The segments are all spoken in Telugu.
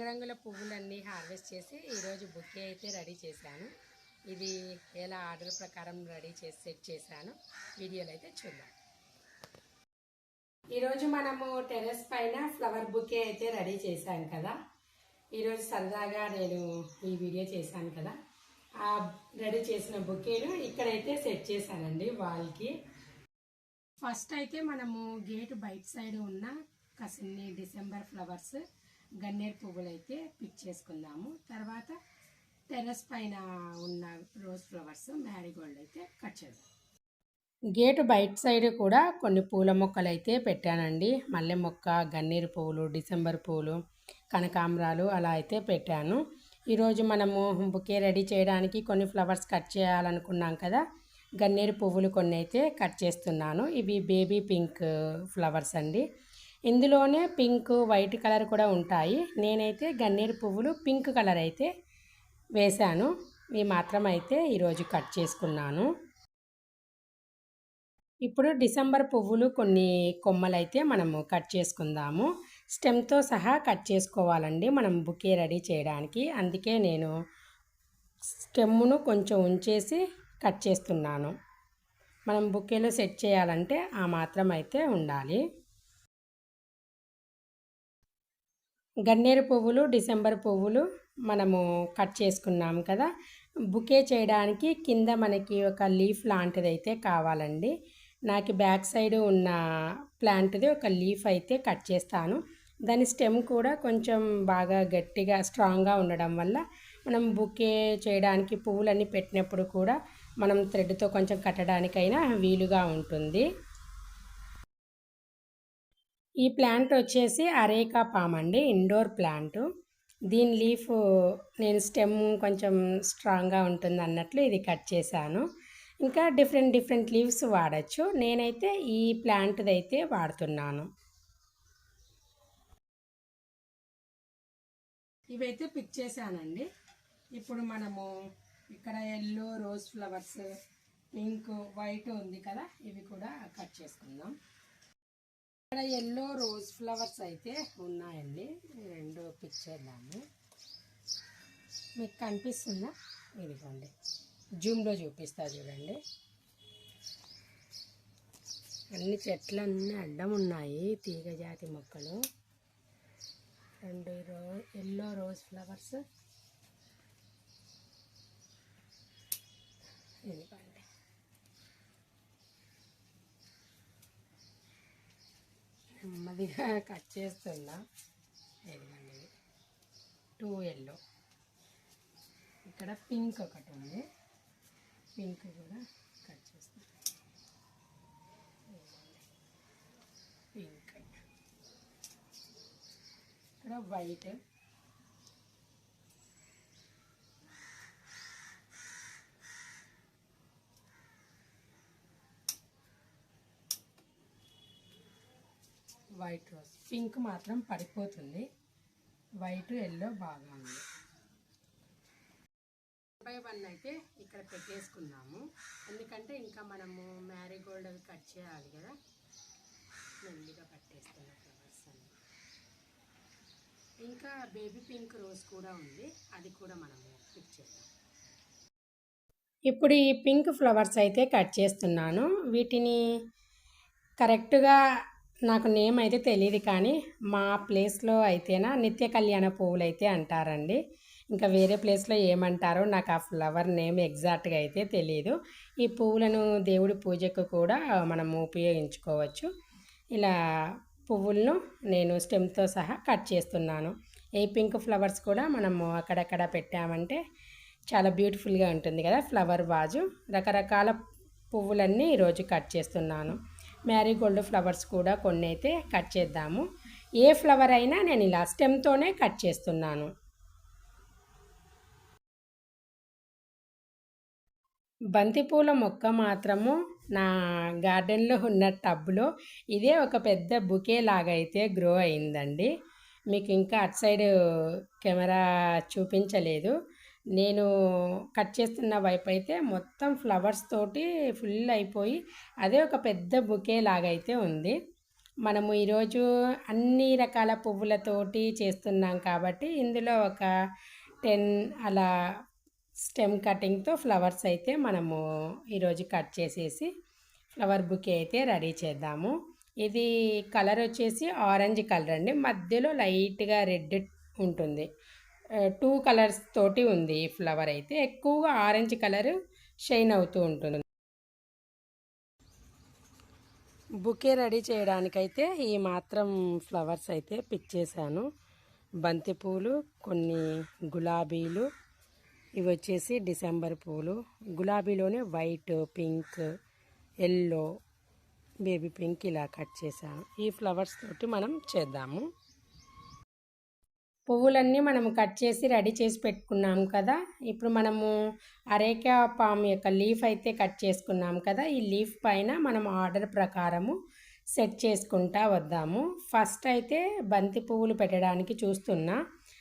రంగురంగుల పువ్వులన్నీ హార్వెస్ట్ చేసి ఈరోజు బుకే అయితే రెడీ చేశాను. ఇది ఎలా ఆర్డర్ ప్రకారం రెడీ చేసి సెట్ చేశాను వీడియోలో అయితే చూద్దాం. ఈరోజు మనము టెర్రస్ పైన ఫ్లవర్ బుకే అయితే రెడీ చేశాం కదా. ఈరోజు సరదాగా నేను ఈ వీడియో చేశాను కదా. ఆ రెడీ చేసిన బుకేను ఇక్కడైతే సెట్ చేశానండి వాల్కి. ఫస్ట్ అయితే మనము గేట్ బయట సైడ్ ఉన్న కసిన్ని డిసెంబర్ ఫ్లవర్స్ గన్నేరు పువ్వులు అయితే పిక్ చేసుకుందాము. తర్వాత టెర్రస్ పైన ఉన్న రోజ్ ఫ్లవర్స్ మ్యారీగోల్డ్ అయితే కట్ చేద్దాం. గేటు బయట సైడ్ కూడా కొన్ని పూల మొక్కలు అయితే పెట్టానండి. మల్లె మొక్క గన్నేరు పువ్వులు డిసెంబర్ పువ్వులు కనకాంబరాలు అలా అయితే పెట్టాను. ఈరోజు మనము బుకే రెడీ చేయడానికి కొన్ని ఫ్లవర్స్ కట్ చేయాలనుకున్నాం కదా. గన్నేరు పువ్వులు కొన్ని అయితే కట్ చేస్తున్నాను. ఇవి బేబీ పింక్ ఫ్లవర్స్ అండి. ఇందులోనే పింక్ వైట్ కలర్ కూడా ఉంటాయి. నేనైతే గన్నేరు పువ్వులు పింక్ కలర్ అయితే వేశాను. ఇవి మాత్రం అయితే ఈరోజు కట్ చేసుకున్నాను. ఇప్పుడు డిసెంబర్ పువ్వులు కొన్ని కొమ్మలైతే మనము కట్ చేసుకుందాము. స్టెమ్తో సహా కట్ చేసుకోవాలండి. మనం బుకే రెడీ చేయడానికి. అందుకే నేను స్టెమ్మును కొంచెం ఉంచేసి కట్ చేస్తున్నాను. మనం బుకేలో సెట్ చేయాలంటే ఆ మాత్రం అయితే ఉండాలి. గన్నేరు పువ్వులు డిసెంబర్ పువ్వులు మనము కట్ చేసుకున్నాం కదా. బుకే చేయడానికి కింద మనకి ఒక లీఫ్ లాంటిది అయితే కావాలండి. నాకు బ్యాక్ సైడ్ ఉన్న ప్లాంట్ది ఒక లీఫ్ అయితే కట్ చేస్తాను. దాని స్టెమ్ కూడా కొంచెం బాగా గట్టిగా స్ట్రాంగ్గా ఉండడం వల్ల మనం బుకే చేయడానికి పువ్వులన్నీ పెట్టినప్పుడు కూడా మనం థ్రెడ్తో కొంచెం కట్టడానికైనా వీలుగా ఉంటుంది. ఈ ప్లాంట్ వచ్చేసి అరేకా పామ్ అండి ఇండోర్ ప్లాంట్. దీని లీఫ్ నేను స్టెమ్ కొంచెం స్ట్రాంగ్గా ఉంటుంది అన్నట్లు ఇది కట్ చేశాను. ఇంకా డిఫరెంట్ డిఫరెంట్ లీవ్స్ వాడచ్చు. నేనైతే ఈ ప్లాంట్ది అయితే వాడుతున్నాను. ఇవైతే పిక్ చేశానండి. ఇప్పుడు మనము ఇక్కడ yellow rose flowers pink white ఉంది కదా ఇవి కూడా కట్ చేసుకుందాం. ఇక్కడ ఎల్లో రోజ్ ఫ్లవర్స్ అయితే ఉన్నాయండి. రెండు పిక్ మీకు కనిపిస్తుందా? ఇదిగోండి. జూమ్లో చూపిస్తా చూడండి. అన్ని చెట్లన్నీ అడ్డం ఉన్నాయి తీగ జాతి మొక్కలు. రెండు రో ఎల్లో రోజ్ ఫ్లవర్స్ ఇదిగోండి. కొద్దిగా కట్ చేస్తున్నా. ఇదిగోండి. టూ ఎల్లో ఇక్కడ పింక్ ఒకటి ఉంది. పింక్ కూడా కట్ చేస్తాను పింక్ ఇక్కడ వైట్ వైట్ రోజ్ పింక్ మాత్రం పడిపోతుంది. వైట్ ఎల్లో బాగా ఉంది. బై వన్ అయితే ఇక్కడ పెట్టేసుకున్నాము ఎందుకంటే ఇంకా మనము మ్యారీగోల్డ్ అవి కట్ చేయాలి కదా. మెల్లిగా పట్టేస్తున్న ఫ్లవర్స్ అన్ని. ఇంకా బేబీ పింక్ రోజ్ కూడా ఉంది. అది కూడా మనము పిక్ చేద్దాం. ఇప్పుడు ఈ పింక్ ఫ్లవర్స్ అయితే కట్ చేస్తున్నాను. వీటిని కరెక్ట్గా నాకు నేమ్ అయితే తెలియదు కానీ మా ప్లేస్లో అయితేనా నిత్య కళ్యాణ పువ్వులు అయితే అంటారండి. ఇంకా వేరే ప్లేస్లో ఏమంటారో నాకు ఆ ఫ్లవర్ నేమ్ ఎగ్జాక్ట్గా అయితే తెలియదు ఈ పువ్వులను దేవుడి పూజకు కూడా మనం ఉపయోగించుకోవచ్చు. ఇలా పువ్వులను నేను స్టెమ్తో సహా కట్ చేస్తున్నాను. ఈ పింక్ ఫ్లవర్స్ కూడా మనము అక్కడక్కడ పెట్టామంటే చాలా బ్యూటిఫుల్గా ఉంటుంది కదా ఫ్లవర్ వాజు. రకరకాల పువ్వులన్నీ ఈరోజు కట్ చేస్తున్నాను. మ్యారీగోల్డ్ ఫ్లవర్స్ కూడా కొన్ని అయితే కట్ చేద్దాము. ఏ ఫ్లవర్ అయినా నేను ఇలా స్టెమ్తోనే కట్ చేస్తున్నాను. బంతిపూల మొక్క మాత్రము నా గార్డెన్లో ఉన్న టబ్లో ఇదే ఒక పెద్ద బుకే లాగా అయితే గ్రో అయిందండి. మీకు ఇంకా అటు సైడ్ కెమెరా చూపించలేదు. నేను కట్ చేస్తున్న వైపు అయితే మొత్తం ఫ్లవర్స్ తోటి ఫుల్ అయిపోయి అదే ఒక పెద్ద బుకే లాగైతే ఉంది. మనము ఈరోజు అన్ని రకాల పువ్వులతోటి చేస్తున్నాం కాబట్టి ఇందులో ఒక టెన్ అలా స్టెమ్ కటింగ్తో ఫ్లవర్స్ అయితే మనము ఈరోజు కట్ చేసేసి ఫ్లవర్ బుకే అయితే రెడీ చేద్దాము. ఇది కలర్ వచ్చేసి ఆరెంజ్ కలర్ అండి. మధ్యలో లైట్గా రెడ్ ఉంటుంది. టూ కలర్స్ తోటి ఉంది ఈ ఫ్లవర్ అయితే. ఎక్కువగా ఆరెంజ్ కలర్ షైన్ అవుతూ ఉంటుంది. బుకే రెడీ చేయడానికైతే ఈ మాత్రం ఫ్లవర్స్ అయితే పిక్ చేశాను. బంతిపూలు కొన్ని గులాబీలు ఇవి వచ్చేసి డిసెంబర్ పూలు. గులాబీలోనే white pink yellow baby pink ఇలా కట్ చేశాను. ఈ ఫ్లవర్స్ తోటి మనం చేద్దాము. పువ్వులన్నీ మనం కట్ చేసి రెడీ చేసి పెట్టుకున్నాం కదా. ఇప్పుడు మనము అరేకా పామ్ యొక్క లీఫ్ అయితే కట్ చేసుకున్నాం కదా. ఈ లీఫ్ పైన మనం ఆర్డర్ ప్రకారము సెట్ చేసుకుంటా వద్దాము. ఫస్ట్ అయితే బంతి పువ్వులు పెట్టడానికి చూస్తున్నా.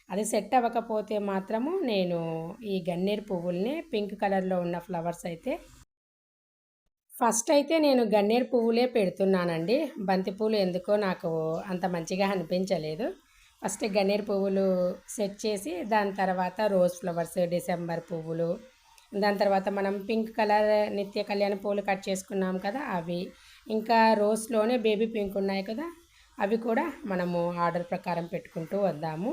అది సెట్ అవ్వకపోతే మాత్రము నేను ఈ గన్నేరు పువ్వుల్ని పింక్ కలర్లో ఉన్న ఫ్లవర్స్ అయితే ఫస్ట్ అయితే నేను గన్నేరు పువ్వులే పెడుతున్నానండి. బంతి పువ్వులు ఎందుకో నాకు అంత మంచిగా అనిపించలేదు. ఫస్ట్ గన్నేరు పువ్వులు సెట్ చేసి దాని తర్వాత రోజ్ ఫ్లవర్స్ డిసెంబర్ పువ్వులు. దాని తర్వాత మనం పింక్ కలర్ నిత్య కళ్యాణ పువ్వులు కట్ చేసుకున్నాం కదా అవి. ఇంకా రోజ్లోనే బేబీ పింక్ ఉన్నాయి కదా అవి కూడా మనము ఆర్డర్ ప్రకారం పెట్టుకుంటూ వద్దాము.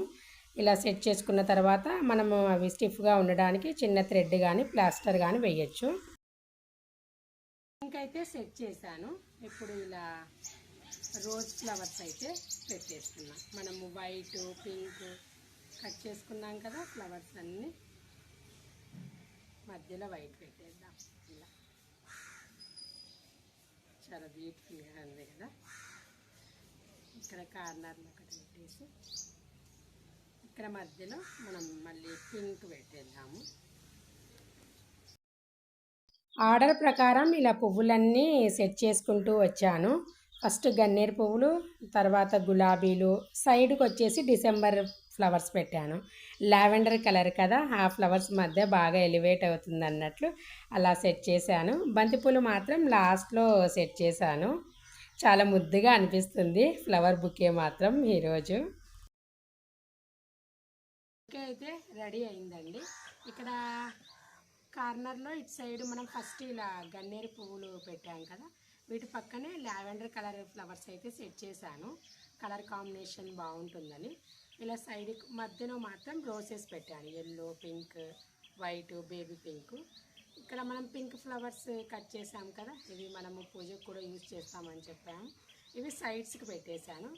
ఇలా సెట్ చేసుకున్న తర్వాత మనము అవి స్టిఫ్గా ఉండడానికి చిన్న థ్రెడ్ కానీ ప్లాస్టర్ కానీ వేయచ్చు. ఇంకైతే సెట్ చేశాను. ఇప్పుడు ఇలా రోజ్ ఫ్లవర్స్ అయితే పెట్టేస్తున్నాం. మనము వైట్ పింక్ కట్ చేసుకున్నాం కదా ఫ్లవర్స్ అన్నీ మధ్యలో వైట్ పెట్టేద్దాం. ఇలా. చాలా బ్యూటిఫుల్గా ఉంది కదా. ఇక్కడ కార్నర్లో ఒకటి పెట్టేసి ఇక్కడ మధ్యలో మనం మళ్ళీ పింక్ పెట్టేద్దాము. ఆర్డర్ ప్రకారం ఇలా పువ్వులన్నీ సెట్ చేసుకుంటూ వచ్చాను. ఫస్ట్ గన్నేరు పువ్వులు తర్వాత గులాబీలు. సైడ్కి వచ్చేసి డిసెంబర్ ఫ్లవర్స్ పెట్టాను. లావెండర్ కలర్ కదా ఆ ఫ్లవర్స్ మధ్య బాగా ఎలివేట్ అవుతుంది అన్నట్లు అలా సెట్ చేశాను. బంతిపూలు మాత్రం లాస్ట్లో సెట్ చేశాను. చాలా ముద్దుగా అనిపిస్తుంది ఫ్లవర్ బుకే మాత్రం ఈరోజు. బుకే అయితే రెడీ అయిందండి. ఇక్కడ కార్నర్లో ఇటు సైడ్ మనం ఫస్ట్ ఇలా గన్నేరు పువ్వులు పెట్టాం కదా వీటి పక్కనే లావెండర్ కలర్ ఫ్లవర్స్ అయితే సెట్ చేశాను. కలర్ కాంబినేషన్ బాగుంటుందని. ఇలా సైడ్ మధ్యలో మాత్రం రోసెస్ పెట్టాను. Yellow pink white baby pink ఇక్కడ మనం పింక్ ఫ్లవర్స్ కట్ చేసాం కదా ఇవి మనము పూజకు కూడా యూజ్ చేస్తామని చెప్పాము ఇవి సైడ్స్కి పెట్టేశాను.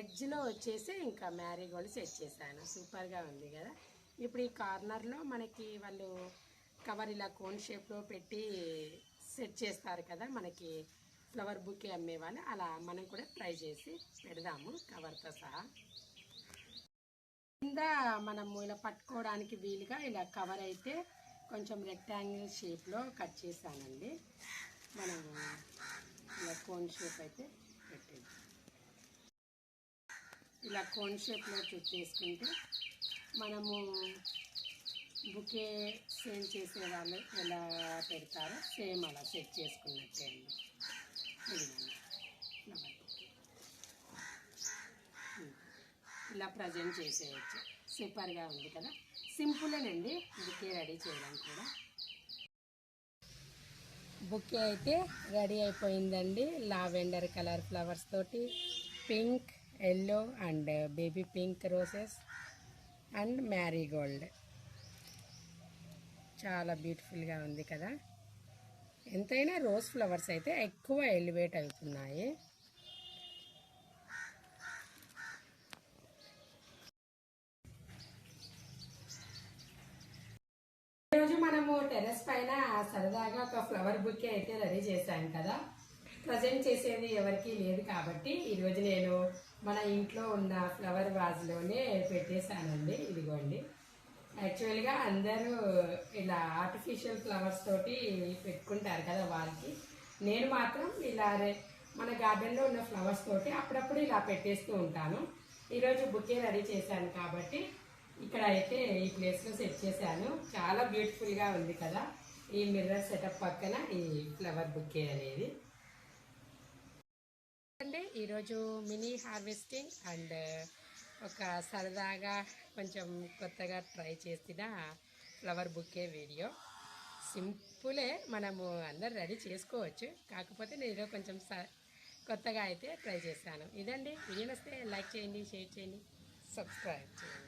ఎడ్జ్లో వచ్చేసి ఇంకా మ్యారీగోల్డ్ సెట్ చేశాను. సూపర్గా ఉంది కదా. ఇప్పుడు ఈ కార్నర్లో మనకి వాళ్ళు కవర్ ఇలా కోన్ షేప్లో పెట్టి సెట్ చేస్తారు కదా మనకి ఫ్లవర్ బుకే అమ్మేవాళ్ళు అలా మనం కూడా ట్రై చేసి పెడదాము కవర్తో సహా. కింద మనము ఇలా పట్టుకోవడానికి వీలుగా ఇలా కవర్ అయితే కొంచెం రెక్టాంగిల్ షేప్లో కట్ చేశానండి. మనము ఇలా కోన్ షేప్ అయితే పెట్టేది ఇలా కోన్ షేప్లో సెట్ చేసుకుంటే మనము బుకే సేమ్ చేసే వాళ్ళు ఎలా పెడతారో సేమ్ అలా సెట్ చేసుకున్నట్టే అండి. ఇదిగోండి ఇలా ప్రజెంట్ చేసేయచ్చు. సూపర్గా ఉంది కదా. సింపులేనండి బుకే రెడీ చేయడం కూడా. బుకే అయితే రెడీ అయిపోయిందండి. లావెండర్ కలర్ ఫ్లవర్స్ తోటి pink yellow and baby pink roses and marigold చాలా బ్యూటిఫుల్గా ఉంది కదా. ఎంతైనా రోజ్ ఫ్లవర్స్ అయితే ఎక్కువ ఎలివేట్ అవుతున్నాయి. ఈరోజు మనము టెర్రస్ పైన సరదాగా ఒక ఫ్లవర్ బుకే అయితే రెడీ చేశాను కదా. ప్రజెంట్ చేసేది ఎవరికీ లేదు కాబట్టి ఈరోజు నేను మన ఇంట్లో ఉన్న ఫ్లవర్ వాజ్లోనే పెట్టేశానండి. ఇదిగోండి. యాక్చువల్గా అందరూ ఇలా ఆర్టిఫిషియల్ ఫ్లవర్స్ తోటి పెట్టుకుంటారు కదా వాళ్ళకి. నేను మాత్రం ఇలా రే- మన గార్డెన్లో ఉన్న ఫ్లవర్స్ తోటి అప్పుడప్పుడు ఇలా పెట్టేస్తూ ఉంటాను. ఈరోజు బుకే రెడీ చేశాను కాబట్టి ఇక్కడ అయితే ఈ ప్లేస్లో సెట్ చేశాను. చాలా బ్యూటిఫుల్గా ఉంది కదా ఈ మిర్రర్ సెటప్ పక్కన ఈ ఫ్లవర్ బుకే అనేది. అంటే ఈరోజు మినీ హార్వెస్టింగ్ అండ్ ఒక సరదాగా కొంచెం కొత్తగా ట్రై చేసిన ఫ్లవర్ బుకే వీడియో. సింపులే మనము అందరు రెడీ చేసుకోవచ్చు. కాకపోతే నేను ఏదో కొంచెం స కొత్తగా అయితే ట్రై చేశాను. ఇదండి. వీడియో వస్తే లైక్ చేయండి షేర్ చేయండి సబ్స్క్రైబ్ చేయండి.